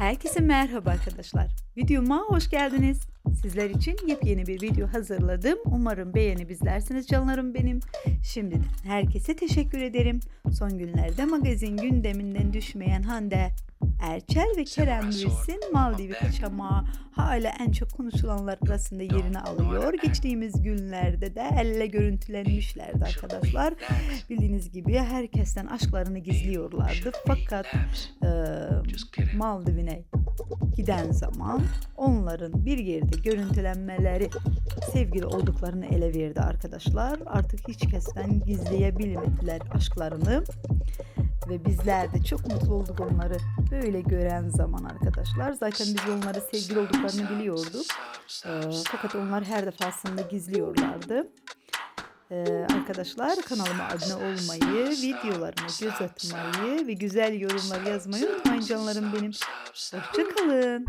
Herkese merhaba arkadaşlar. Videoma hoş geldiniz. Sizler için yepyeni bir video hazırladım. Umarım beğenip izlersiniz canlarım benim. Şimdiden herkese teşekkür ederim. Son günlerde magazin gündeminden düşmeyen Hande Erçel ve Kerem Bürsin Maldivi kaçamağı hala en çok konuşulanlar arasında yerini alıyor. Geçtiğimiz günlerde de elle görüntülenmişlerdi arkadaşlar. Bildiğiniz gibi herkesten aşklarını gizliyorlardı. Fakat e, Maldivine giden zaman onların bir yerde görüntülenmeleri sevgili olduklarını ele verdi arkadaşlar. Artık hiç kesten gizleyebilmediler aşklarını ve bizler de çok mutlu olduk onları böyle gören zaman arkadaşlar. Zaten biz onları sevgili olduklarını biliyorduk. Ee, fakat onlar her defasında gizliyorlardı. Ee, arkadaşlar kanalıma abone olmayı, videolarıma göz atmayı ve güzel yorumlar yazmayı unutmayın canlarım benim. Hoşçakalın.